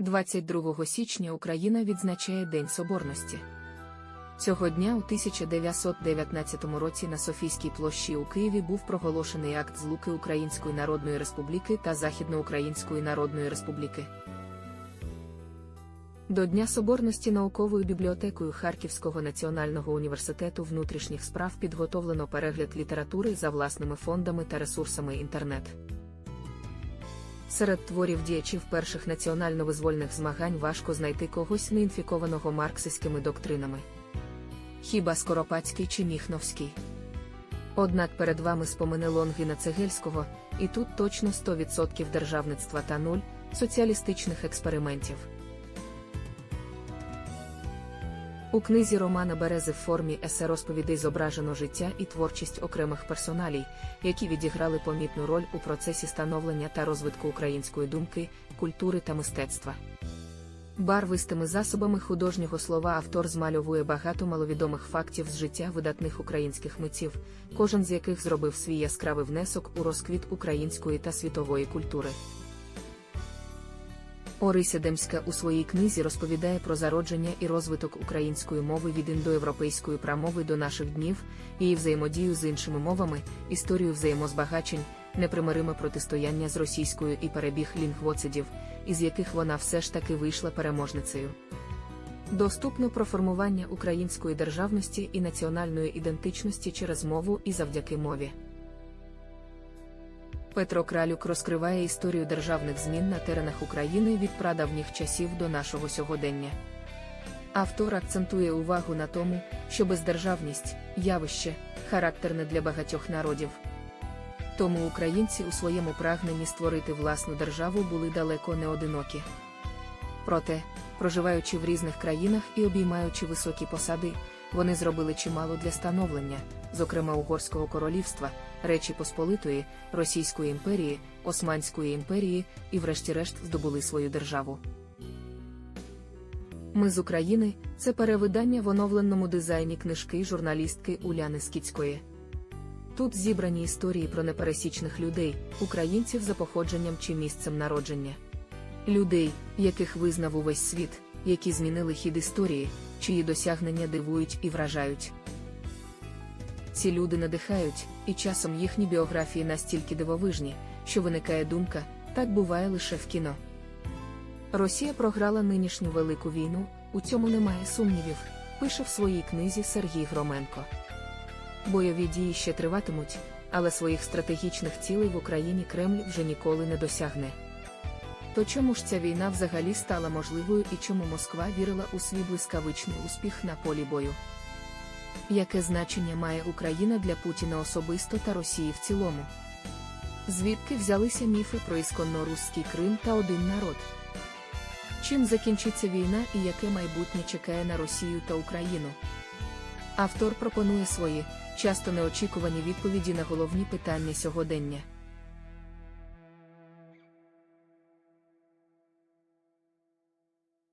22 січня Україна відзначає День Соборності. Цього дня у 1919 році на Софійській площі у Києві був проголошений акт злуки Української Народної Республіки та Західноукраїнської Народної Республіки. До Дня Соборності науковою бібліотекою Харківського національного університету внутрішніх справ підготовлено перегляд літератури за власними фондами та ресурсами інтернет. Серед творів діячів перших національно-визвольних змагань важко знайти когось неінфікованого марксистськими доктринами. Хіба Скоропадський чи Міхновський? Однак перед вами спомине Лонгіна Цегельського, і тут точно 100% державництва та нуль соціалістичних експериментів. У книзі Романа Берези в формі есе розповідей зображено життя і творчість окремих персоналій, які відіграли помітну роль у процесі становлення та розвитку української думки, культури та мистецтва. Барвистими засобами художнього слова автор змальовує багато маловідомих фактів з життя видатних українських митців, кожен з яких зробив свій яскравий внесок у розквіт української та світової культури. Орися Демська у своїй книзі розповідає про зародження і розвиток української мови від індоєвропейської прамови до наших днів, її взаємодію з іншими мовами, історію взаємозбагачень, непримириме протистояння з російською і перебіг лінгвоцидів, із яких вона все ж таки вийшла переможницею. Доступно про формування української державності і національної ідентичності через мову і завдяки мові. Петро Кралюк розкриває історію державних змін на теренах України від прадавніх часів до нашого сьогодення. Автор акцентує увагу на тому, що бездержавність явище характерне для багатьох народів. Тому українці у своєму прагненні створити власну державу були далеко не одинокі. Проте, проживаючи в різних країнах і обіймаючи високі посади, вони зробили чимало для становлення, зокрема Угорського королівства, Речі Посполитої, Російської імперії, Османської імперії і, врешті-решт, здобули свою державу. Ми з України це перевидання в оновленому дизайні книжки журналістки Уляни Скіцької. Тут зібрані історії про непересічних людей, українців за походженням чи місцем народження. Людей, яких визнав увесь світ, які змінили хід історії, чиї досягнення дивують і вражають. Ці люди надихають, і часом їхні біографії настільки дивовижні, що виникає думка, так буває лише в кіно. Росія програла нинішню велику війну, у цьому немає сумнівів, пише в своїй книзі Сергій Громенко. Бойові дії ще триватимуть, але своїх стратегічних цілей в Україні Кремль вже ніколи не досягне. То чому ж ця війна взагалі стала можливою і чому Москва вірила у свій блискавичний успіх на полі бою? Яке значення має Україна для Путіна особисто та Росії в цілому? Звідки взялися міфи про ісконно руський Крим та один народ? Чим закінчиться війна і яке майбутнє чекає на Росію та Україну? Автор пропонує свої, часто неочікувані відповіді на головні питання сьогодення.